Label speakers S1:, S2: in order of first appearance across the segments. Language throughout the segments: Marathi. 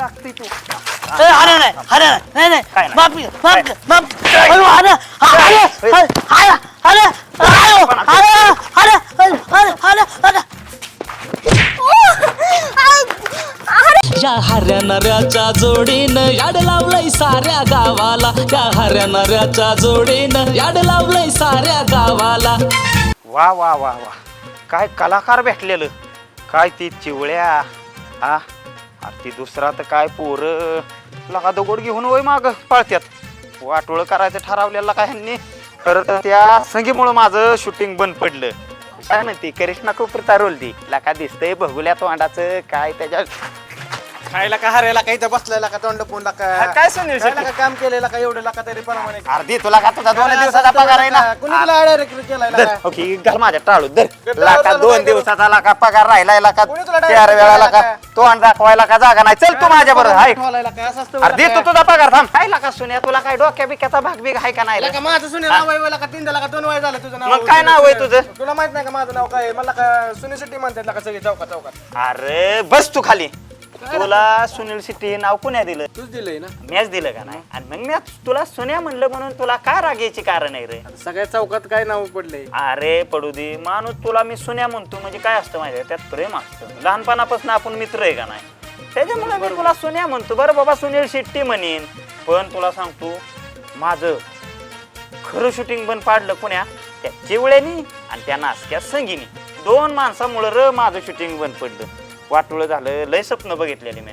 S1: लागते तू.
S2: ए, अरे नाही अरे नाही, नाही नाही.
S1: काय नाही?
S2: माफी माफी माफी अरे अरे अरे अरे अरे अरे अरे अरे अरे अरे
S3: या हऱ्या नऱ्याच्या जोडीनं याड लावलंय साऱ्या गावाला. या हऱ्या नऱ्याच्या जोडीनं याड लावलंय साऱ्या गावाला.
S1: वा वा वा वा. काय कलाकार भेटलेलं. काय ती चिवळ्या हा? ती दुसरा तर काय पोर? लगा दगड घेऊन वय माग पाळत्यात. वाटोळ करायचं ठरवलेलं काय ह्यांनी? खरं तर त्या संगीमुळं माझं शूटिंग बंद पडलं. काय म्हणते ती करिश्मा कपूर रोल ती लका दिसतंय बघुल्या तोंडाचं काय त्याच्या
S4: खायला का हरायला का इथं बसलेला का तोंड पुंडला का?
S1: काय सुनील
S4: खायला का काम केलेला का एवढं लाका तरी प्रमाणे
S1: अर्धी तुला का तुझा दोन दिवसाचा पगार आहे ना?
S4: कुणी तुला डायरेक्ट केलाय का
S1: ओके, घाल माझ्या टाळू दर. लाका दोन दिवसाचा लाका पगार राहिलाय लाका.
S4: कोणी तुला direct
S1: चार वेळा लाका
S4: का?
S1: तोंड दाखवायला का जागा नाही? चल तू माझ्या बरोबर हाय
S4: ठेवायला का असं असतं
S1: अर्धी तू तुझा पगार थांब. काय लाका सुन्या तुला काय डोक्या बिक्याचा भाग बिग आहे का नाही?
S4: का माझं सुनील नाव आहे का तीन का दोन वय झालं तुझं नाव
S1: मग काय नाव आहे तुझं?
S4: तुला माहीत नाही का माझं नाव काय आहे? मला का सुनील शेट्टी म्हणतात का सगळे चौकात चौकात.
S1: अरे बस तू खाली. तुला सुनील सिट्टी हे नाव कुण्या दिलं?
S4: तूच दिलंय ना.
S1: मॅच दिलं का नाही? आणि मग मी तुला सुन्या म्हणलं म्हणून तुला काय रागायची कारण आहे रे?
S4: सगळ्या चौकात काय नाव पडलंय?
S1: अरे पडू दे. माणूस तुला मी सुन्या म्हणतो म्हणजे काय असतं माहिती आहे? त्यात प्रेम असतं. लहानपणापासून आपण मित्र आहे का नाही? त्याच्यामुळे मी तुला सुन्या म्हणतो. बरं बाबा सुनील शेट्टी म्हणेन. पण तुला सांगतो माझं खरं शूटिंग बंद पाडलं पुण्या त्या चिवळ्यानी आणि त्या नासक्या संगीनी. दोन माणसामुळं र माझं शूटिंग बंद पडलं. वाटोळं झालं लय स्वप्न बघितलेली मी.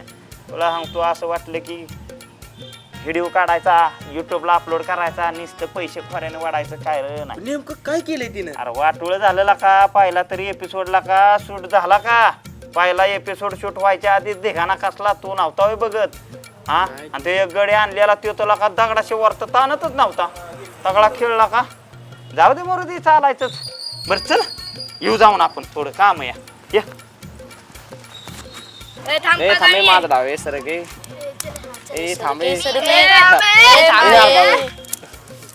S1: तुला सांगतो असं वाटलं की व्हिडिओ काढायचा युट्यूबला अपलोड करायचा नुसतं पैसे खोऱ्याने वाढायचं काय र नाही.
S4: नेमकं काय केलंय तिनं?
S1: अरे वाटोळ झालेला का? पहिला तरी एपिसोडला का? शूट झाला का? पहिला एपिसोड शूट व्हायच्या आधी देघाना कसला? तू नव्हता होय बघत. हा? आणि ते एक गडी आणलेला तो तुला का दगडाशी वरत ताणतच नव्हता? तगडा खेळला का? जाऊ दे मरू दे चालायचंच. बरं चल. येऊ जाऊन आपण थोडं काम या.
S5: ए थांब
S6: ए थांबे माझं डाव आहे सर गे ए थांबे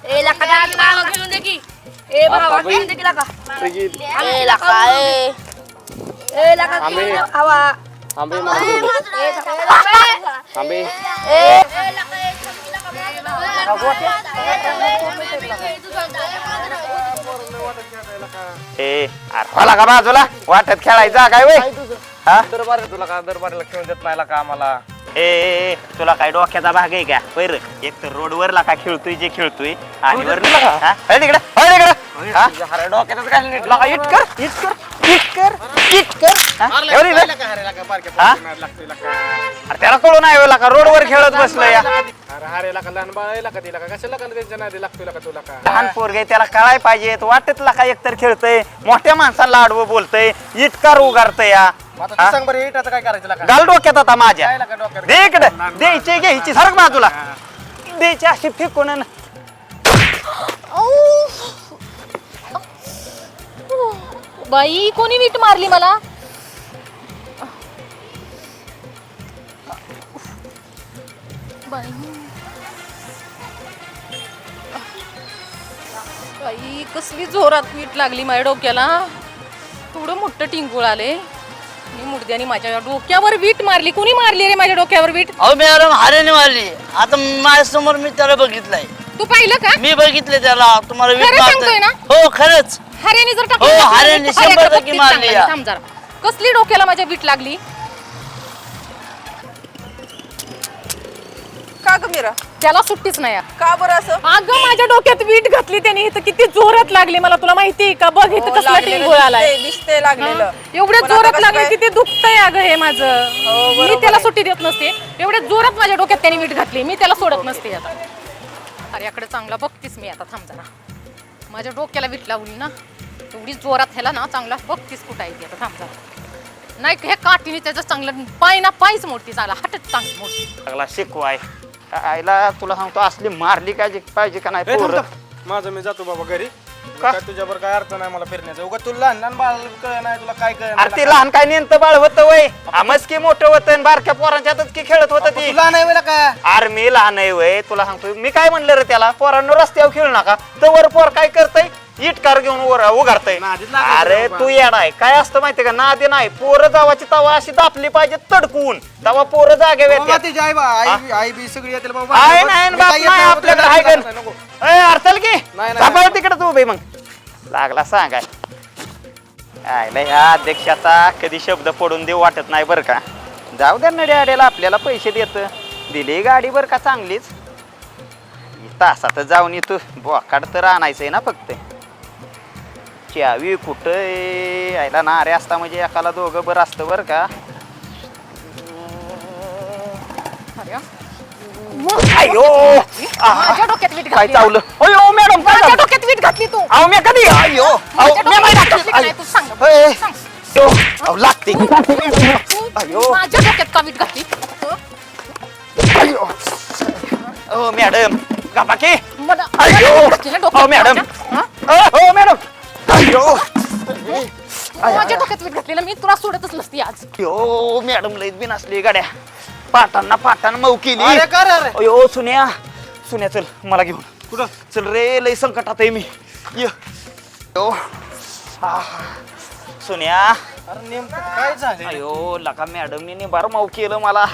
S5: ए लका दादी घेऊन दे की ए भावा घेऊन दे की लका ए लका ए ए लका
S6: थांबे.
S5: हवा
S6: थांबे माझं
S5: ए
S6: थांबे
S5: ए लका ए
S1: ए अरे होला का बाजूला वाटत खेळायचा काय वय हा?
S6: दरबार तुला का दरबारला खेळून देत नाही का आम्हाला?
S1: ए, ए ए, तुला काय डोक्याचा भाग आहे का? पैर. एक तर रोडवर लाका खेळतोय जे खेळतोय? आणि वर हा? हळ तिकडं, हळ तिकडं. हा?
S6: अरे डोक्यातच काय नीट
S1: लाका इट कर? इट कर? इट कर? इट कर? हा? एवढी वेळ?
S4: का हरायला का? बारक्या
S1: हा?
S4: पोरांना लागतोय का?
S1: अरे त्याला कळू नाही लाका रोडवर खेळत बसलो या?
S4: अरे हरायला का लहान बाळायला का तिला का? कशाला का त्यांच्या नादी लागतोय का तुला का?
S1: लहान पोरगे त्याला कळाय पाहिजे. वाटत लाका एकतर खेळतय? मोठ्या माणसाला आडवं बोलतय. इटकार उगारतय या.
S4: आता तू? सांग बरं इट आता काय करायचं का
S1: घाल डोक्यात आता माझ्या.
S4: काय लाका डोक्यात?
S1: दे इकडे. द्यायची घ्यायची. सरक बाजूला द्यायची अशी फेकून आहे ना.
S7: बाई कोणी वीट मारली मला? बाई. बाई कसली जोरात वीट लागली माझ्या डोक्याला. थोडं मोठं टिंगूळ आले. मी मुडद्याने माझ्या डोक्यावर वीट मारली. कोणी मारली रे माझ्या डोक्यावर वीट?
S2: अहो मॅडम हारेने मारली. आता माझ्यासमोर मी त्याला बघितलंय.
S7: तू पाहिलं का?
S2: मी बघितले त्याला. तुम्हाला वीट
S7: खरं. सांगतोय ना?
S2: हो खरंच.
S7: हऱ्याने जर
S2: हो, हऱ्याने शंभर टक्के मारली या.
S7: थांब जरा. कसली डोक्याला माझ्या वीट लागली?
S8: का ग मीरा?
S7: त्याला सुट्टीच नाही.
S8: का बरं असं?
S7: अगं माझ्या डोक्यात वीट घातली त्याने. इथं किती जोरात लागली मला. तुला माहिती आहे का? बघ इथं
S8: हो,
S7: कसला
S8: लागलेलं
S7: टिंगूळ आलाय.
S8: दिसतंय, दिसतंय लागलेलं.
S7: एवढ्या
S8: पण आता
S7: जोरात
S8: कसं
S7: लागले
S8: काय?
S7: किती दुखतंय अगं हे माझं.
S8: हो,
S7: मी त्याला
S8: आहे.
S7: सुट्टी देत नसते. एवढ्या जोरात माझ्या डोक्यात त्याने वीट घातली. मी त्याला सोडत नसते आता. अरे याकडे चांगला बघतीस मी आता. थांब जरा. माझ्या डोक्याला वीट लावली ना एवढी जोरात ह्याला ना चांगला बघतीस कुठं आहे ती आता. थांब जरा. नाही हे काठीने त्याचं चांगलं पाय ना पायच मोठी चांगला हातच चांगली मोठी
S1: लागला शिकवाय. आईला तुला सांगतो असली मारली काय पाहिजे का नाही पोरं.
S4: माझं मी जातो बाबा घरी.
S1: का?
S4: काय तुझ्यावर काय अर्थ नाही मला फिरण्याचा? उगा तुला लहान लहान बाळ कळ नाही तुला काय कळ
S1: अरे ते लहान काय नेमतं बाळ होतं वय? आमच की मोठं होतं आणि बारक्या पोरांच्यातच की खेळत होतं ती.
S4: तुला नाही वेळा काय
S1: अरे मी लहान आहे वय तुला सांगतो. मी काय म्हणलं रे त्याला? पोरांनो रस्त्यावर खेळू नका. तर वर पोर काय करतय? इटकार घेऊन वर उघडताय.
S4: नादीत लागायचं
S1: अरे
S4: बाबा.
S1: तू येडाय काय असतं माहितीये का? नादी नाही. पोरं जावाची तवा अशी दापली पाहिजे तडकून. तवा पोरं जागे
S4: बाबा
S1: येतात
S4: तिची आई बा आई आई बी सगळी येतील बाबा.
S1: आहे नाही
S4: मी
S1: बाप
S4: काय येत
S1: नाही
S4: बाबा,
S1: आपल्याकडे
S4: तुला
S1: आहे
S4: नाही,
S1: का
S4: नको.
S1: ए अर्थल की?
S4: नाही, नाही.
S1: तिकडे तू उभे मग. लागला सांगाय आयला ह्या अध्यक्षाचा कधी शब्द पडून देऊ वाटत नाही बरं का? जाऊ द्या नड्या अड्याला आपल्याला पैसे देत. दिली गाडी बरं का चांगलीच? तासात जाऊन येतो. बोकाड तर आणायचंय ना फक्त. चावी कुठं? यायला नारे असता म्हणजे एकाला दोघं बरं असतं बरं का?
S7: अरे
S1: अयो
S7: माझ्या डोक्यात वीट
S1: काय
S7: घातली.
S1: चावलं? अयो मॅडम काय
S7: माझ्या
S1: झालं?
S7: डोक्यात वीट घातली तू.
S1: अहो मी कधी अयो अहो
S7: माझ्या
S1: मी नाही
S7: डोक्यात
S1: टाकलं.
S7: घातली का नाही तू सांग.
S1: अय,
S7: सांग.
S1: अयो, अहो, लागते.
S7: तू
S1: अयो.
S7: माझ्या डोक्यात का वीट घातली?
S1: अयो ओ मॅडम गप्पा की?
S7: मला
S1: अयो
S7: मला घातली ना
S1: अहो
S7: डोक्यात
S1: मॅडम.
S7: माझ्या. हा?
S1: अ, हो मॅडम. अयो!
S7: माझ्या डोक्यात वीट घातली ना मी तुला सोडतच नसती आज.
S1: अयो मॅडम लईच बिन असली गाड्या. पाटांना पाटांना मऊ केली.
S4: अरे कर अरे?
S1: अयो सुन्या. सुन्या चल मला घेऊन. कुठं? चल रे लई संकटात आहे मी. ये. अयो. आ, सुन्या.
S4: अरे नेमकं काय झालं?
S1: अयो लका मॅडमने निबार माऊ केलं मला.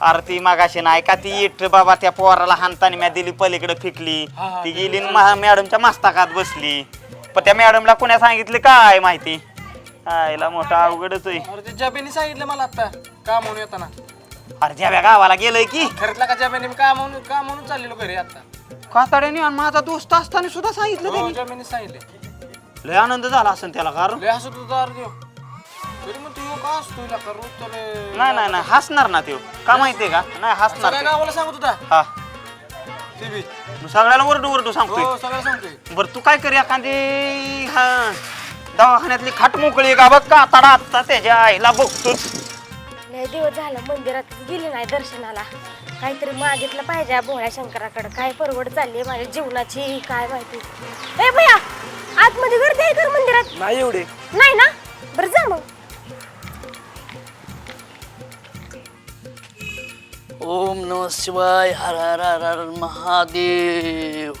S1: अरे ती मागाशी नाही का ती इट बाबा त्या पोराला हाणताना म्या दिली पलीकडे फेकली.
S4: हा, हा,
S1: ती गेली न मा- मॅडमच्या मस्तकात बसली. पण त्या मॅडमला कोण्या सांगितलं काय माहिती? आईला मोठा अवघडच आहे.
S4: अरे ते जबेनी सांगितलं मला आता का म्हणून येताना.
S1: अरे ज्या गावाला गेलंय की?
S4: खरंच का जबेनी? मी का म्हणून का म्हणून चाललेलो घरी आता.
S1: कातड्याने आणि माझा दोस्त असताना सुद्धा सांगितलं
S4: हो
S1: त्यांनी.
S4: जबेनी सांगितले.
S1: लय आनंद झाला असेल त्याला कारण.
S4: लय हसत होता अरे देव. तरी म्हणतो ह्यो का असतो हिला का रोज त्याला
S1: नाही नाही नाही हसणार ना तो. का माहितीये का? नाही हसणार
S4: सगळ्या
S1: ते.
S4: गावाला सांगत होता.
S1: हा.
S4: ती बी.
S1: मग सगळ्याला वरडू वरडू सांगतोय.
S4: हो सगळं सांगतोय.
S1: बर तू काय कर एखादी हा दवाखान्यातली खाट मोकळी का? बघ का तडा आत्ता त्याच्या आईला बघतोच
S5: लय दिवस झालं मंदिरात गेले नाही दर्शनाला. काहीतरी मागितलं पाहिजे या भोळ्या शंकराकडे. काय परवड चालली माझ्या जीवनाची काय माहिती. ए भैया आतमध्ये गर्दी आहे का मंदिरात?
S4: नाही एवढे.
S5: नाही ना? बरं जा मग.
S2: ओम नम शिवाय हर हर हर हर महादेव।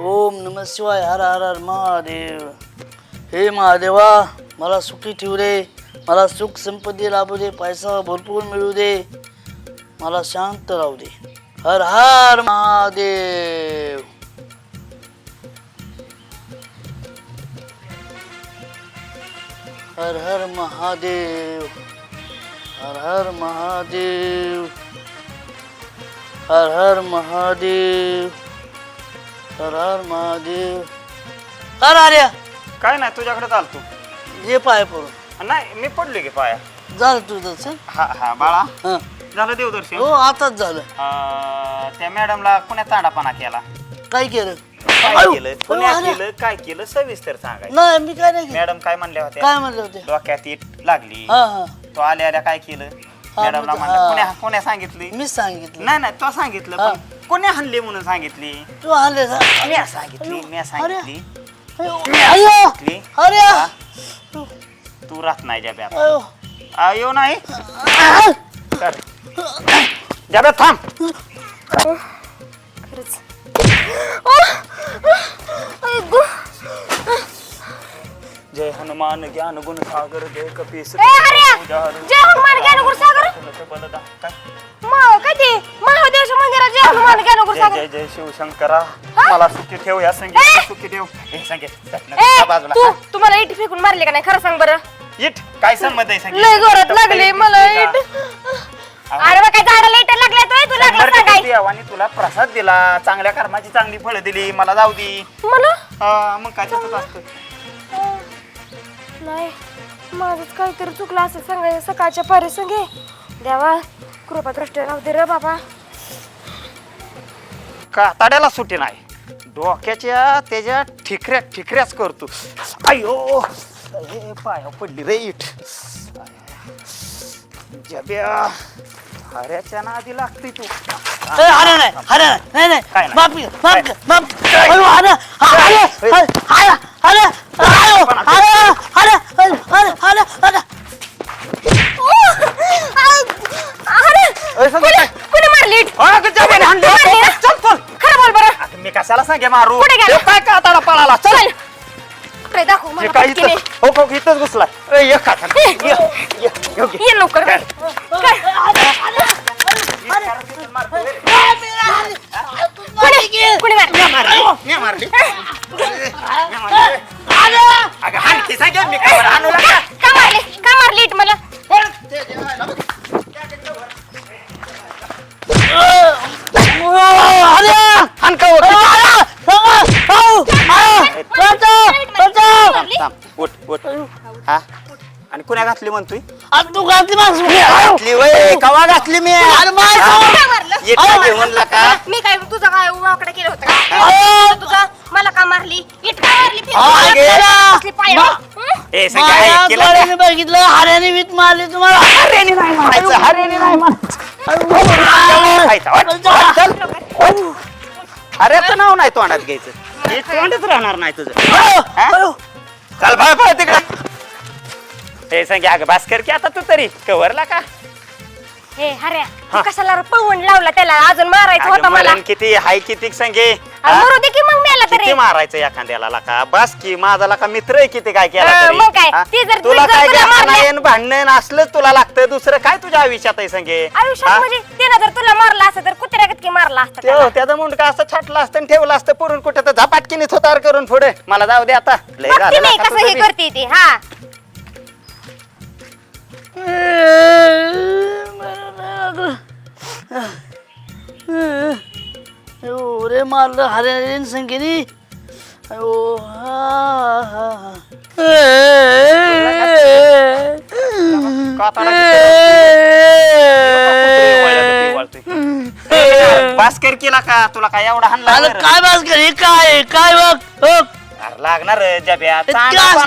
S2: ओम नम शिवाय हर हर हर महादेव। हे महादेवा मला सुखी ठेवू दे मला सुख संपत्ती लाभू दे पैसा भरपूर मिळू दे मला शांत राहू दे। हर हर महादेव। हर हर महादेव हर हर महादेव हर हर महादेव हर हर महादेव। कर आर्या।
S1: काय नाही तुझ्याकडे चालतो
S2: ये पाय पडून.
S1: नाही मी पडलो की पाया.
S2: झालं तुझं दर्शन?
S1: हा हा बाळा.
S2: हं.
S1: झालं देवदर्शन?
S2: हो आताच झालं.
S1: अं, त्या मॅडमला कोण्या तांडापाना केला.
S2: काय केलं?
S1: काय
S2: आयो,
S1: केलं?
S2: आयो, आल्या.
S1: केलं? काय केलं? सविस्तर सांगाय
S2: नाही मी काय नाही केलं.
S1: मॅडम काय म्हणल्या होत्या?
S2: काय म्हणले होते
S1: डोक्यात इट लागली.
S2: हा हा.
S1: तो आल्या आल्या काय केलं? मॅडमला
S2: मग-
S1: म्हणलं
S2: हा.
S1: कोण्या कोण्या सांगितली?
S2: मी सांगितलं.
S1: नाही नाही तो सांगितलं
S2: हा.
S1: पण कोण्या हल्ले म्हणून सांगितली?
S2: तू आले ना
S1: म्या सांगितली म्या सांगितली.
S2: अयो!
S1: सांगितली.
S2: अरे!
S1: हा. तू राहत नाही जाब्यात
S2: अयो!
S1: अयो नाही. जाब्यात थांब.
S5: खरंच.
S1: जय हनुमान ज्ञान गुण सागर जय कपीस
S5: ए! जय हनुमान ज्ञानगुण सागर?
S1: काय
S5: मग काय ते? महादेवाच्या मंदिरात जे हनुमान ज्ञानगुरू
S1: जय
S5: सागर.
S1: जय जय शिवशंकरा। मला सुखी ठेव या संगीत सुखी ठेव। हे संगीत
S5: ए
S1: बाजूला.
S5: तू तुम्हाला इट फेकून मारले का नाही? खरं सांग बरं.
S1: इट? काय संबंध आहे संगीत?
S5: लय जोरात लागले मला इट. अरे बा काय झाडाला लागले सांगाय.
S1: देवाने तुला प्रसाद दिला. चांगल्या कर्माची चांगली फळं दिली. मला जाऊ दे.
S5: मला?
S1: हा, मग काय तसंच असतं?
S5: नाही माझंच काहीतरी चुकलं असं सांगाय सकाळच्या पारी संगे देवा कृपा दृष्टी राहू दे रे बाबा.
S1: का ताड्याला सुटी नाही. डोक्याच्या त्याच्या ठिकऱ्या ठिकऱ्याच करतो. अयो हे पाया पडली रे इट. जब्या. हऱ्याच्या नादी लागते तू
S2: ए, अरे नाही अरे नाही नाही
S1: काय
S2: नाही
S1: नाही?
S2: माफ कर, माफ
S1: काय?
S2: कर, माफ कर. अरे अरे अरे अरे अरे अरे अरे अरे अरे अरे अरे
S5: अरे
S1: अरे, संगीत काय?
S5: कुणी मारली इट?
S1: अरे, जब्याने हाणली.
S5: मारली ना?
S1: चल सांगे मारू
S5: कुठे गेला?
S1: हे काय का आता पळाला चल
S5: चल कुठे दाखव
S1: हे
S5: मला
S1: काय. इथं हो हो इथंच घुसला ए, ये का थांब. ये, ये, ये घे.
S5: ये लवकर काय
S1: कुण्या घातली म्हणतोय?
S2: तू घातली माणूस
S1: घातली वय कवा घातली मी?
S2: अरे माय
S5: का मारलं? मी काय तुझं काय वाकडं केलं होतं का? तुझं मला का मारली?
S2: हा,
S5: हं?
S1: ए
S2: माझ्या
S1: का?
S2: बघितलं हाऱ्याने वीट मारली तुम्हाला.
S1: नाही म्हणायचं हरेने नाही म्हणायचं खायचा, वाट, वाट, चल. अरे तर नाव नाही तोंडात घ्यायचं. हे तोंडच राहणार नाही तुझं. हा? चल भाय भाय तिकडे. हे सांगे अगं भास्कर की आता तू तरी? कवरला का?
S5: हे हऱ्या तू कशाला रे पळवून लावला त्याला? अजून मारायचं
S1: अगं
S5: होतं मला.
S1: मरण किती? हाय किती संगे?
S5: अरे मरू दे की मग मेला
S1: किती
S5: तरी.
S1: मारायचं एखाद्याला लका? बस की माझा लका मित्र आहे किती काय केला
S5: हा,
S1: तरी.
S5: मग काय?
S1: हा?
S5: ती जर-
S1: तुला
S5: जर
S1: काय
S5: तुला मारलं-
S1: आणि भांडण असलंच तुला लागतं दुसरं काय तुझ्या आयुष्यात आहे संगे?
S5: आयुष्यात
S1: हा?
S5: म्हणजे त्यानं जर तुला मारला असतं तर कुत्र्यागत की मारला असतं त्याला.
S1: त्याचं मुंडका असं छाटलं असतं आणि ठेवलं असतं पुरून कुठे तर झपाटकीने थोतार करून पुढे. मला जाऊ दे आता. लय
S5: बघते
S1: झालं
S5: मी
S1: लका
S5: कसं
S1: तुझं
S5: हे
S1: बी.
S5: करते ती हा.
S2: रे मारलं हाऱ्याने संगीनी अयो.
S1: ए, भास्कर केला का तुला काय एवढा हाणला?
S2: काय बास कर हे काय काय बघ
S1: अरे लागणार रे जब्या.
S2: असतं?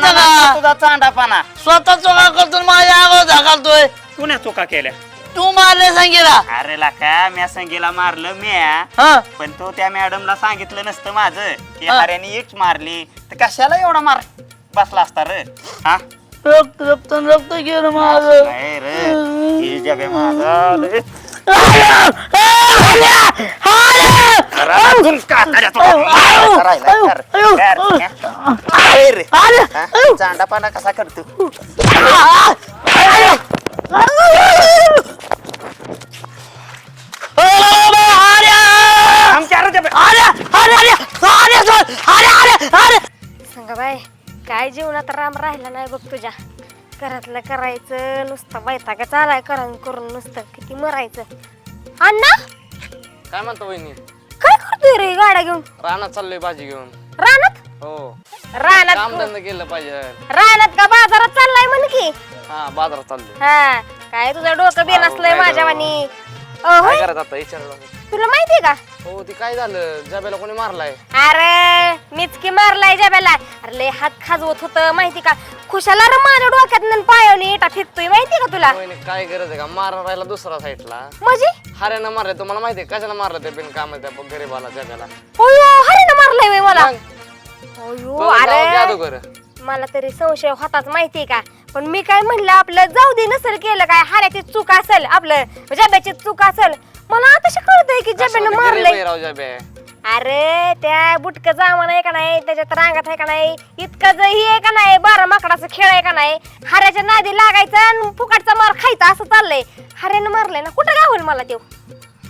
S1: लागला तुझा चांडापाना
S2: स्वतः चोका करतो माझ्या अंगावर झाकालतोय
S1: कुण्या चुका केल्या?
S2: तू मारले संगीला.
S1: अरे लाका म्या संगीला मारलं म्या.
S2: हा.
S1: पण तो त्या मॅडमला सांगितलं नसतं माझं. की
S2: हा.
S1: हाऱ्याने इट मारली. तर कशाला एवढा मार बसला असता रे? हा?
S2: रक्त रक्त रक्त गेलं माझं
S1: नाही रे. ही जब्या माझा लय- अरे अजून का त्याच्या तो मारायचा राहिला? कर, कर, हा? काय रे हा? चांडापाना कसा करतो आमच्या अरे जब्या.
S5: सांगा बाय काय जीवनात राम राहिला नाही बघ तुझ्या घरातलं करायचं नुसतं बैतागा चालाय करून करून नुसतं किती मरायचं अण्णा
S4: काय म्हणतो वहिनी
S5: काय करतोय रे गाड्या घेऊन?
S4: रानात चाललोय भाजी घेऊन.
S5: रानात?
S4: हो.
S5: रानात
S4: काम धंदा केलं पाहिजे.
S5: रानात का बाजारात चाललाय म्हण की?
S4: हा बाजारात चाललोय.
S5: हा काय तुझं डोकं
S4: अहो, काय काय
S5: होय?
S4: करायचं आता विचारलं
S5: तुला माहितीये का?
S4: हो ती काय झालं? जब्याला कोणी मारलाय?
S5: अरे मीच की मारलाय जब्याला. अरे लय हात खाजवत होत माहिती का? खुशाला रे माझ्या डोक्यात पायावनी इटा फेकतोय माहिती का तुला?
S4: वहिनी काय गरज आहे का? मारून राहिला दुसरा साईडला.
S5: म्हणजे?
S4: हाऱ्यानं मारलं तुम्हाला माहिती आहे कशाला मारलं ते बिन काम त्या गरीबाला जब्याला?
S5: अयो हरे ना मारलंय मला. अयो
S4: बघ, जाऊ दे
S5: अरे
S4: अगोदर.
S5: मला तरी संशय होताच माहितीये का? पण मी काय म्हणलं आपलं जाऊ दे नसेल केलं काय हाऱ्याची चूक असेल आपलं जब्याची चूक असेल. मला आता कळतंय की जब्यानं मारलंय. अरे त्या बुटक जामन आहे का नाही? त्याच्यात रांगात आहे का नाही? इतकं ही आहे का नाही? बारा माकडाचा खेळ आहे का नाही? हाऱ्याच्या नादी लागायचा आणि फुकाटचा मार खायचा असं चाललंय. हाऱ्यानं मारलंय ना कुठं गावल मला तो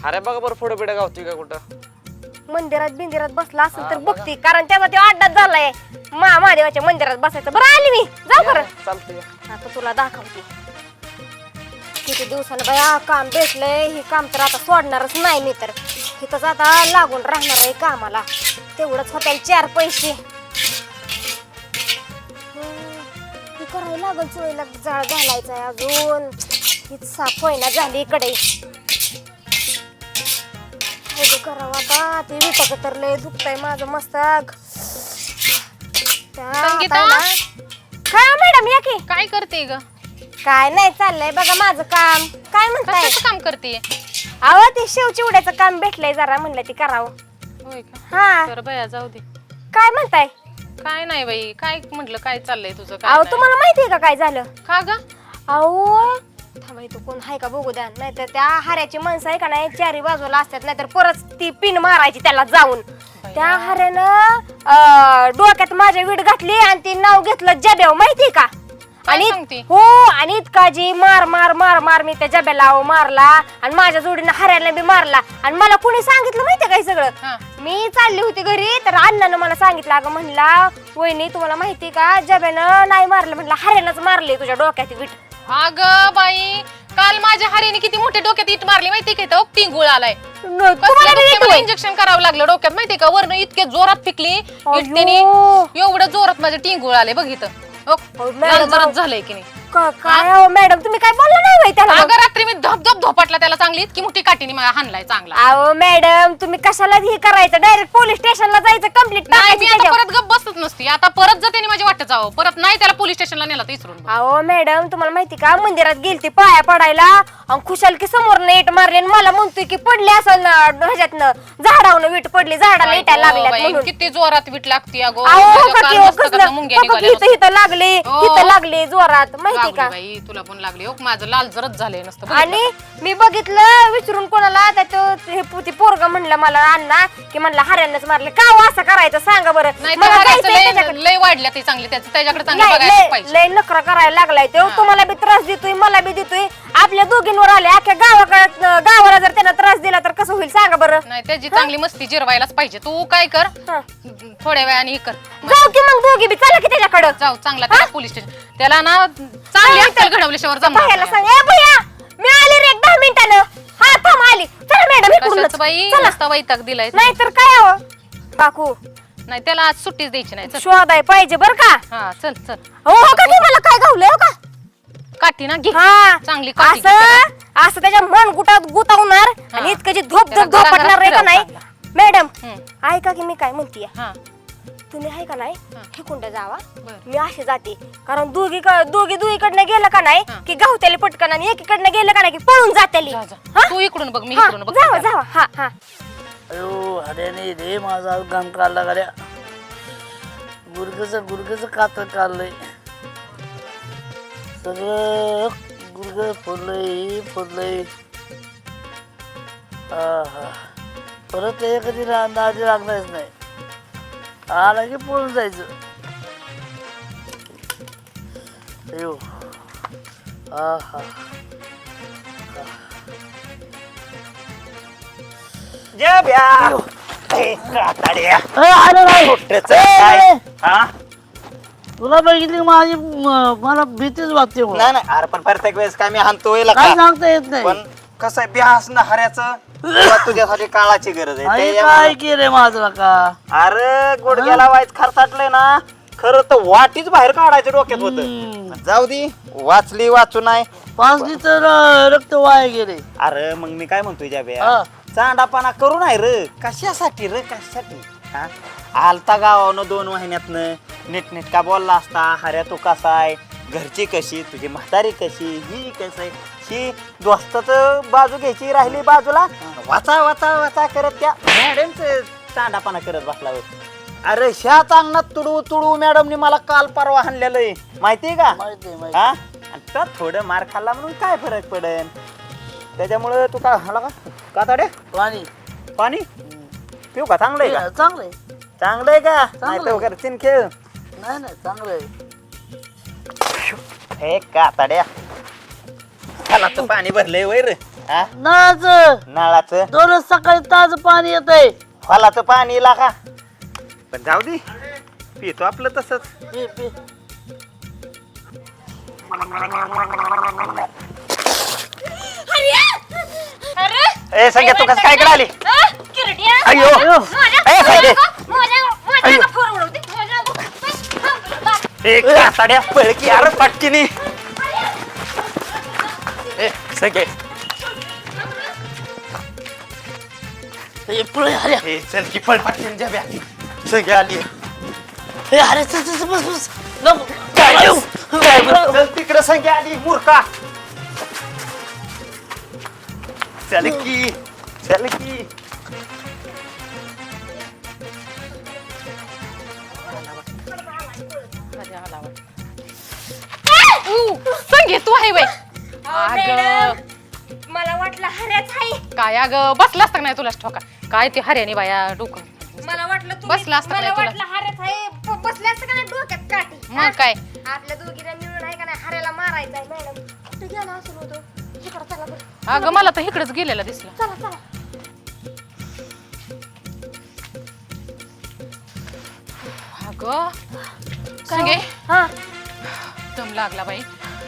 S4: अरे बघा बरं फोडं बिडं गावतोय का कुठं?
S5: मंदिरात बिंदिरात बसला असेल तर बघते कारण त्याचा तो अड्डाच झालाय. मा महादेवाच्या मंदिरात बसायचं. बरं आली मी. जाऊ बरं. आता तुला दाखवते. किती दिवसानं बाया काम भेटलंय हे काम तर आता सोडणारच नाही मी तर. इथंच आता लागून राहणार आहे कामाला. तेवढंच होत्या चार पैसे. हे करायला लागल चोळीला जाळ घालायचा आहे अजून. हीच साफ होईना झाली इकडे. करावं आता. ते विटाचं तर लय दुखतंय माझं मस्तक. त्या
S7: संगीता?
S5: आता ना- काय मॅडम या की?
S7: काय करते ग?
S5: काय नाही चाललंय बघा माझं काम. काय म्हणताय?
S7: कशाचं काम करते
S5: अहो ते शेव चिवड्याचं काम भेटलंय जरा म्हणलं ते करावं.
S7: होय का?
S5: हा.
S7: तर बया जाऊ दे.
S5: काय म्हणताय?
S7: काय नाही बाई काय म्हटलं काय चाललंय तुझं काय
S5: अहो
S7: नाही?
S5: तुम्हाला माहितीये का काय झालं?
S7: का ग?
S5: अहो थांबा इथं कोण आहे का बघू द्या. नाहीतर त्या हाऱ्याची माणसं आहे का नाही चारी बाजूला असतात नाहीतर परत ती पिन मारायची त्याला जाऊन. त्या हऱ्यानं अं, डोक्यात माझ्या वीड घातली आणि ती नाव घेतलं जब्याव माहिती का? आणि
S7: सांगते?
S5: हो आणि इतका जी मार मार मार मार मी त्या जब्याला मारला आणि माझ्या जोडीनं हऱ्याला बी मारला आणि मला कोणी सांगितलं माहितीये काय
S7: हा.
S5: सगळं मी चालली होती घरी तर अण्णानं मला सांगितलं अगं म्हणला वहिनी तुम्हाला माहिती का जब्यानं नाही मारलं म्हणलं हऱ्यानंच मारले तुझ्या डोक्यात वीट
S7: अग बाई काल माझ्या हरीने किती मोठे डोक्यात इट मारली माहिती का इथं टिंगुळ आलाय
S5: न- तुम्हाला बी येतोय?
S7: इंजेक्शन करावं लागलं डोक्यात माहिती का वरनं इतके जोरात पिकली इट तिने
S5: अयो.
S7: एवढं जोरात माझे टिंगुळ आले बघ इथं हो,
S5: मॅडम,
S7: लाल जरद झालंय की नाही?
S5: का- काय अहो मॅडम तुम्ही काय बोलला नाही बाई त्याला?
S7: अगं रात्री मी धप धप धोपाटला त्याला चांगली इतकी मोठी काठीने मला हाणलाय चांगला.
S5: अहो मॅडम तुम्ही कशाला हे करायचं? डायरेक्ट पोलीस स्टेशनला जायचं कंप्लीट
S7: नाही मी आता परत गप बसत नसती. आता परत जर त्याने माझी वाटत जावं परत नाही त्याला पोलीस स्टेशनला नेला तर इसरून बघ.
S5: अहो मॅडम तुम्हाला माहिती का? मंदिरात गेलती पाया पडायला आणि खुशाल की समोर नेट मारले आणि मला म्हणतोय की पडली असेल ना ह्याच्यातनं झाडावनं वीट पडली झाडाला लागल्यात
S7: बाई,
S5: म्हणून.
S7: किती जोरात वीट लागती अगो
S5: अहो हो
S7: माझ्या काल
S5: हो
S7: मस्तकातनं मुंग्या
S5: हो
S7: निघाल्या
S5: लागली
S7: हो.
S5: इथं लागली जोरात माहिती का?
S7: बाई तुला पण लागली. हो माझं लाल जरच झालंय नसतं. बघितलं
S5: आणि मी बघितलं विचारून कोणाला त्याचं हे ती पोरग म्हणलं मला अण्णा की म्हणलं हऱ्यानंच मारले. का हो असं करायचं? सांगा बरं.
S7: नाही
S5: मला
S7: तर
S5: जायचंय
S7: लय. लय वाढल्या ते चांगले त्याचं त्याच्याकडे चांगलं
S5: नाही,
S7: बघायला
S5: लय
S7: पाहिजे
S5: लय नखरा करायला लागलाय तो. तुम्हाला बी त्रास देतोय मला बी देतोय. आपल्या दोघींवर आले अख्ख्या गावाकडे गावाला जर त्यानं त्रास दिला तर कसं होईल? सांगा बरं.
S7: नाही त्याची चांगली मस्ती जिरवायलाच पाहिजे. तू काय कर?
S5: हं.
S7: थोड्या वेळाने हे कर.
S5: जाऊ की मग दोघी बी. चला की त्याच्याकडं.
S7: जाऊ चांगला त्याला पोलीस स्टेशन त्याला ना चांगली अक्कल घडवल्याशिवार जमणार
S5: भैयाला
S7: नाही.
S5: सांग. ए भैया मी आले रे एक दहा मिनिटानं. हा थांब आली. चला मॅडम इकडूनच.
S7: कशाचं बाई?
S5: चला.
S7: नुसता वैताग दिलाय
S5: नाही तर काय हवं? काकू.
S7: नाही त्याला आज सुट्टीच द्यायची नाही. चल.
S5: शोधाय पाहिजे बर का?
S7: हा चल चल.
S5: हो हो का की मला काय गावलंय हो का?
S7: काठी ना घे.
S5: हा.
S7: चांगली काठी घे
S5: असं असं त्याच्या मन गुटात गुतावणार आणि
S7: हा.
S5: इतकं जी धोप
S7: त्याला
S5: धोपटणार आहे का
S7: घराघरात
S5: नाही? मॅडम
S7: हम्म.
S5: ऐका की मी काय म्हणतीये.
S7: हा.
S5: तुम्ही आहे का नाही? हे. कुंड जावा. मी असे जाते. कारण दोघी दोघी दोघीकडनं गेलं का नाही
S7: हा.
S5: की गावत्याला पटकन आणि एकीकडनं गेलं का नाही की पळून जात्याली. हा?
S7: तू इकडून बघ मी
S5: हा,
S7: इकडून बघ.
S5: जावा जावा. हा हा.
S2: अयो हड्याने रे माझा गम काढला गाड्या गुडघेच गुडघेच कात काढलंय. सगळं गुडघे फोडलंय फोडलंय. परत ते कधी नादी लागणारच नाही. आला की पळून जायचं. अयो. हा हा नाही?
S1: हा?
S2: तुला बघितली माझी म- मला भीतीच वाटते मग.
S1: नाही अरे पण प्रत्येक वेळेस काय मी हाणतोय
S2: काय
S1: लका.
S2: सांगता येत नाही.
S1: पण कसं आहे बिहास न हऱ्याचं. तुझ्यासाठी काळाची गरज आहे.
S2: आई
S1: त्याच्यामुळं-
S2: काय केलंय माझं का
S1: अरे गुडघ्याला वाईट खरसाटलंय ना. खरं तर वाटीच बाहेर काढायचं डोक्यात होत. जाऊ दे वाचली वाचू नाही.
S2: पाच लिटर अं, रक्त वाया गेले.
S1: अरे मग मी काय म्हणतोय
S2: हा.
S1: ज्या चांडापाना करू नाही र. कशासाठी र? कशासाठी? हा? आलता गावानं दोन महिन्यातनं नीट नीट का बोलला असता हऱ्या तू कसा आहे? घरची कशी? तुझी म्हातारी कशी? ही कसं आहे? ही दोस्ताच बाजू घ्यायची राहिली बाजूला. वाचा वाचा वाचा करत त्या. मॅडमच चांडापाना करत बसला होय. अरे ह्या अंगणात तुडू तुडू मॅडमने मला काल परवा आणलेलं आहे. माहितीये का?
S2: माहिती आहे, माहिती
S1: हा? आणि थोडं मार खाल्ला म्हणून काय फरक पडेल त्याच्यामुळे तू काय झाला का? का ताडे?
S2: पाणी.
S1: पाणी? पिऊ का? चांगलंय का?
S2: चांगलंय
S1: चांगलंय का? नाही. तर वगैरे तीन खेळ.
S2: नाही नाही चांगलंय
S1: हे का ताड्या? त्याला तर पाणी भरलंय वैर. हा?
S2: नळाचं.
S1: नळाचं?
S2: दररोज सकाळी ताज पाणी येत आहे
S1: फलाचं पाणी लागा पण जाऊ दे. पितो आपलं तसंच.
S5: अरे
S1: ए संगे तू कसं काय कडे आली? अयो! ए संगे! ए कातड्या पळकी अरे पटकीनी. ए संगे
S2: हे पुढे अरे.
S1: ए चल की पळ पटकीन जाब्या संगे आली.
S2: हे अरे चल चल बस बस. नको.
S1: काय? चल तिकडे संगे आली मूर्खा. चल की चल की.
S7: संगे तू आहे वय अगं.
S5: मला वाटलं हऱ्याच आहे.
S7: काय अगं? बसला असता का नाही तुला ठोका. काय ते हऱ्याने बाया डोकं.
S5: मला वाटलं तुम्ही-
S7: बसला असतं
S5: मला
S7: काय तुला?
S5: आहे. ब- बसले असतं का नाही डोक्यात काठी?
S7: मग
S5: हा?
S7: काय?
S5: आपल्या दोघीला मिळून आहे का नाही हाऱ्याला मारायचं आहे मॅडम? कुठे गेला असं होतं तिकडं चला बरं.
S7: अगं मला तर इकडेच गेलेला दिसला.
S5: चला चला.
S7: अगं सांगे.
S5: हा.
S7: दम लागला बाई.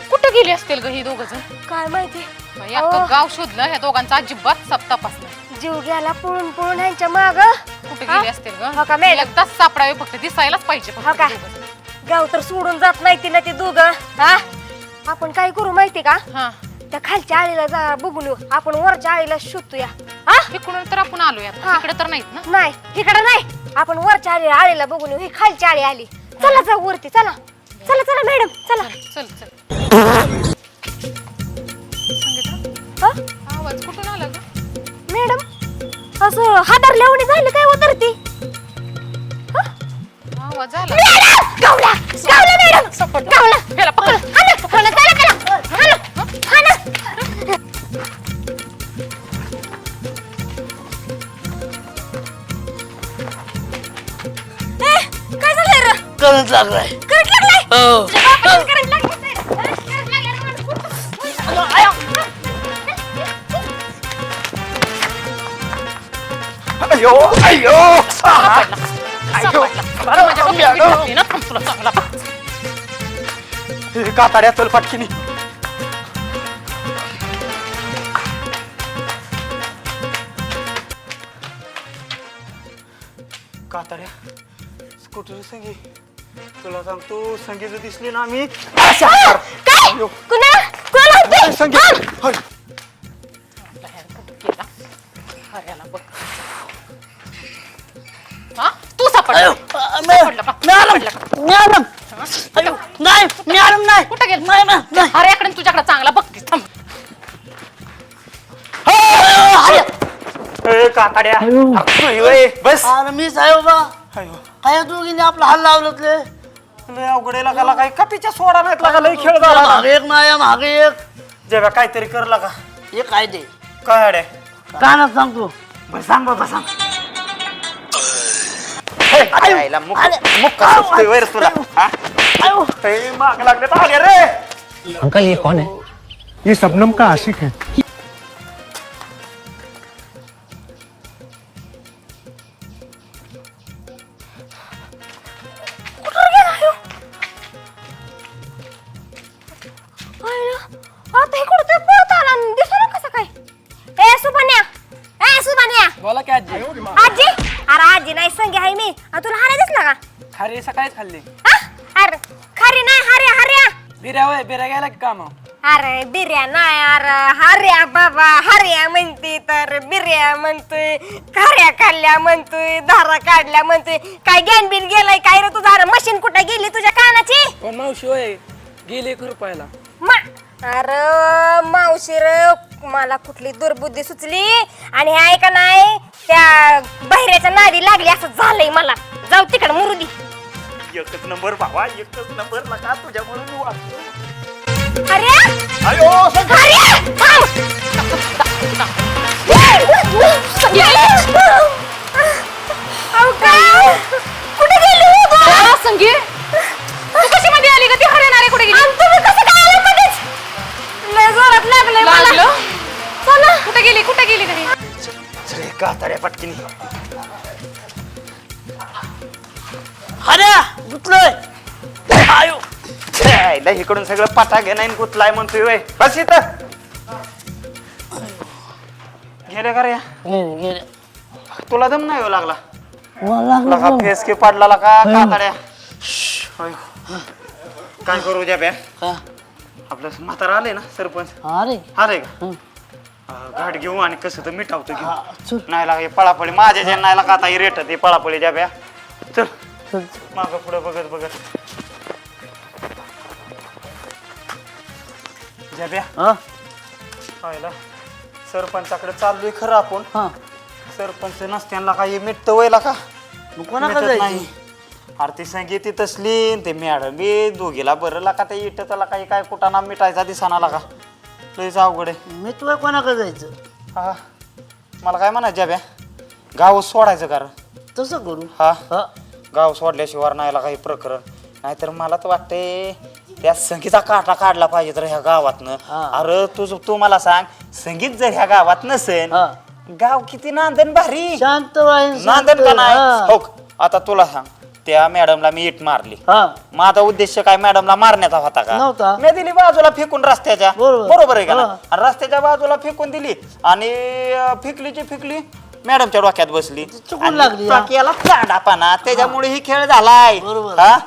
S7: कुठं गेली असतील ग ही दोघ जण?
S5: काय माहिती?
S7: बाई अख्खं गाव शोधलं ह्या दोघांचा अजिबात सब तपासलं
S5: जीव गेला पळून पळून ह्यांच्या माग.
S7: कुठे गेली असतील ग?
S5: हो का, मॅडम?
S7: एकदाच सापडावे फक्त दिसायलाच पाहिजे
S5: हो
S7: फक्त
S5: का. गाव तर सोडून जात नाही ती ना ती दोघं. हा? आपण काय करू माहिती का?
S7: हा.
S5: त्या खालच्या आळीला जा बघून येऊ. आपण वरच्या आळीला शोधूया. हा?
S7: इकडून तर आपण आलोय आता.
S5: हा.
S7: इकडे तर नाहीत ना?
S5: नाही इकडे नाही. आपण वरच्या आळीला आळीला बघून येऊ. ही खालची आळी आली. चला जाऊ वरती. चला. चला चला मॅडम. चला.
S7: चल चल संगीता
S5: हा?
S7: आवाज कुठून आला ग?
S5: असं हादर लेवणी झालं काय उतरती?
S7: आवाज आला
S5: गावला! गावला मॅडम! गावला!
S7: ह्याला पकड.
S5: हाना, हाना, चला, चला. हाना, हाना. ए, काय झालंय रे?
S2: करंट लागलाय.
S5: करंट लागलाय?
S2: हो.
S1: अयो अयो
S7: सापडला. माझ्या डोक्यात वीट घातली ना थांब तुला चांगला
S1: काताड्या चल पाटकिनी काताड्या स्कूटर संगी तुला सांगतो संगीत दिसली ना मी
S5: काय? कुणा? कोण होते?
S1: संगीत ए, बस.
S2: अरे मी साहेब काय दोघींनी आपला हाल लावलं
S1: लय अवघडे लागाला काही कपीच्या सोडा नाहीत लागा लय खेळ झाला
S2: मागे एक माया मागे एक.
S1: जेव्हा काहीतरी कर लागा.
S2: हे काय ते.
S1: काय अडे
S2: कानात सांगतो?
S1: बरं सांग बाबा सांग.
S2: आयो,
S1: आईला मुक
S2: आले.
S1: मुक
S2: आयो,
S1: सुचतोय वैर तुला? हा?
S2: आयो
S1: ए, माग लागले तर आले रे.
S8: अंकल ये कौन है
S9: ये शबनम का आशिक है?
S4: खाल्ली
S5: आ? अरे खरी नाही हरे हर्या
S4: बिर्या वय बिर्या गेला की काम
S5: अरे बिर्या नाही अरे हर्या बाबा हर्या म्हणते तर बिर्या म्हणतोय खऱ्या काढल्या म्हणतोय धारा काढल्या म्हणतोय. काय गॅन बिन गेलाय काय रे तुझा? अरे मशीन कुठं गेली तुझ्या कानाची?
S4: पण मावशी होय गेली एक रुपयाला
S5: मा अरे मावशी रे मला कुठली दुर्बुद्धी सुचली? आणि हे ऐका नाही त्या बहिऱ्याच्या नादी लागली असं झालंय मला. जाऊ तिकडे मुरुदी.
S1: एकच नंबर भावा एकच नंबर लगा तुझ्यामुळे मी वाचतो
S5: अरे
S1: अयो
S5: अरे थांब! अहो, काय? कुठे गेली ही बा?
S7: हा, संगी तू कशी मध्ये आली का ती हरणारे कुठे गेली
S5: आणि तुम्ही कसं काय आला मध्येच? लय जोरात लागलंय मला.
S7: लागलं
S5: चला.
S7: कुठे गेली कुठे गेली घरी
S1: सगळे काताड्या पटकिनी
S2: अरे गुतलोय. आयो.
S1: छायला इकडून सगळं पाटा घे नाही कुठलाय म्हणतोय वय. बस इथं. गेले का रे तुला दम नाही हो लागला?
S2: लागलं
S1: फेस के पाडला का काताड्या. काय करू द्या
S2: का?
S1: आपलं म्हातारा आले ना सरपंच?
S2: अरे
S1: आले का? अं, गाठ घेऊ आणि कसं तर मिटावतो घेऊ.
S2: चल.
S1: नाही लागा पळापळी. माझ्या ज्या नाही लागा आता रेट ते पळापळी द्या चल
S2: चल.
S1: माग पुढे बघत बघत.
S2: हा?
S1: पाहिला. सरपंचाकडे चाललोय खरं आपण.
S2: हा.
S1: सरपंच नसत्यांना काही मिटतं वयला का?
S2: मग कोणाकडे
S1: मिटत
S2: जायची?
S1: आरती संगीत तसली. न ते मॅडम बी दोघीला बरं लागा ते इट त्याला काही काय कुटाणा मिटायचा दिसाना लागा. लयच अवघड आहे.
S2: मी तुला कोणाकडे जायचं?
S1: हा. मला काय म्हणायचं ब्या गाव सोडायचं कारण.
S2: तसं करू.
S1: हा.
S2: हा.
S1: गाव सोडल्याशिवाय नाही काही प्रकरण नाहीतर मला तर वाटते त्या संगीचा काटा काढला पाहिजे तर ह्या गावातनं
S2: हा.
S1: अरे तुझ तू मला सांग संगीत जर ह्या गावात नसेल
S2: हा
S1: गाव किती नांदन भारी
S2: शांत शांत.
S1: नांदन का नाही
S2: हा.
S1: आता तुला सांग त्या मॅडमला मी इट मारली
S2: हा
S1: माझा उद्देश काय मॅडमला मारण्याचा होता का
S2: नव्हता.
S1: मी दिली बाजूला फेकून रस्त्याच्या
S2: बरोबर.
S1: बरोबर आहे का
S2: हा.
S1: आणि रस्त्याच्या बाजूला फेकून दिली आणि अं, फेकलीची फेकली मॅडमच्या डोक्यात बसली
S2: चुकून
S1: आणि
S2: लागली, हा.
S1: त्याच्यामुळे ही खेळ झालाय
S2: बरोबर.
S1: हा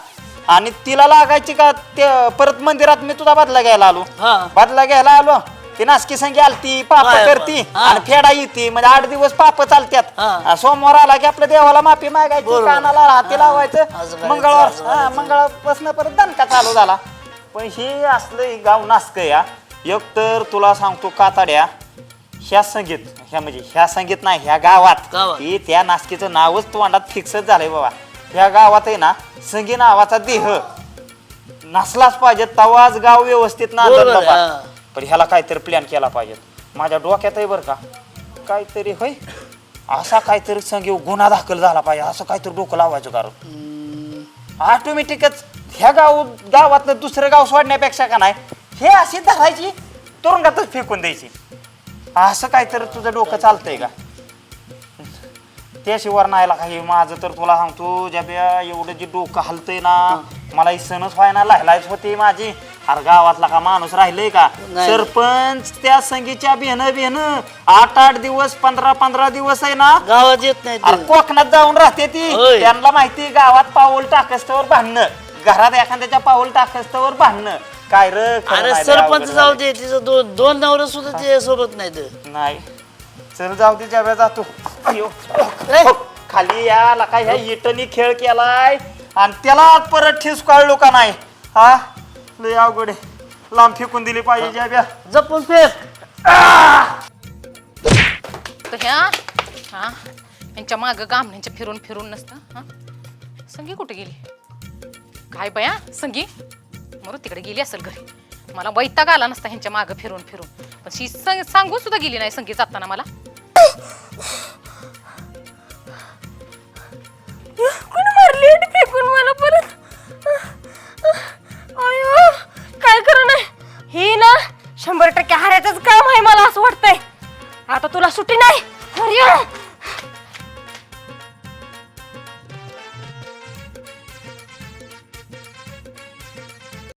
S1: आणि तिला लागायची का ते परत मंदिरात मी तुझा बदला घ्यायला आलो
S2: हा.
S1: बदला घ्यायला आलो ती नासकी संगी आलती पाप करती
S2: हा.
S1: आणि फेडा येते म्हणजे आठ दिवस पाप चालत्यात
S2: हा.
S1: आणि सोमवार आला की आपल्या देवाला माफी मागायची
S2: बरोबर.
S1: कानाला हाती लावायचं मंगळवार
S2: असं
S1: हा. मंगळवारपासून परत दणका चालू झाला पण हे असलं हे गाव नासक या एक तर तुला सांगतो काताड्या ह्या संगीत ह्या म्हणजे ह्या संगीत नाही ह्या गावात.
S2: गावात.
S1: ही त्या नासकीचं नावच तोंडात फिक्सच झालंय बाबा. ह्या गावात आहे ना संगी नावाचा देह. नसलाच पाहिजे तवाच गाव व्यवस्थित नांदल
S2: बरोबर,
S1: बाबा.
S2: हा.
S1: पण ह्याला काहीतरी प्लॅन केला पाहिजे. माझ्या डोक्यात आहे बरं का काहीतरी होय असा काहीतरी संगी गुन्हा दाखल झाला पाहिजे असं काहीतरी डोकं लावायचं कारण. ऑटोमॅटिकच ह्या गाव गावातनं दुसरं गाव सोडण्यापेक्षा का नाही हे अशी धरायची तुरुंगातच फेकून द्यायची. असं काहीतरी तुझं डोकं चालतंय का? त्याशिवाय नाही काही माझं तर तुला सांगतो ज्या एवढं जे डोकं हलतंय ना मला ही सणच व्हायना लायलाच होती माझी. अरे गावातला का माणूस राहिलंय का?
S2: नाही.
S1: सरपंच त्या संगीच्या बेहन बेहन आठ आठ दिवस पंधरा पंधरा दिवस आहे ना
S2: गावात येत नाही
S1: अरे
S2: ते.
S1: कोकणात जाऊन राहते ती.
S2: होय.
S1: त्यांना माहिती गावात पाऊल टाकस्तवर भांडणं घरात एखाद्याच्या पाऊल टाकस्तवर भांडणं काय र? खरं
S2: अरे
S1: नाही, लय
S2: सरपंच
S1: अवघड
S2: जाऊ
S1: झालंय.
S2: दे तिचं दोन दोन नवरे सुद्धा तिच्या सोबत नाही तर
S1: नाही. चल जाऊ दे ज्याव्या जातो. अयो. हो, खाली या लका ह्या इटनी खेळ केलाय. आणि त्याला परत ठेस काढलो का नाही? हा? लय अवघड आहे. लांब फेकून दिली पाहिजे ज्याव्या
S2: जपून फेक.
S7: तर ह्या हा यांच्या मागं गामण्यांच्या फिरून फिरून नसतं हा? संगी कुठे गेली? काय बया? संगी? मरू तिकडे गेली असेल घरी. मला वैताग आला नसता ह्यांच्या मागं फिरून फिरून. पण शी सांग सांगून सुद्धा गेली नाही संगीत जाताना मला.
S5: कोण मारली फेकून मला परत? अयो काय करू नाही. हे ना शंभर टक्के हारायचंच काम आहे मला असं वाटतंय. आता तुला सुट्टी नाही. हरिया!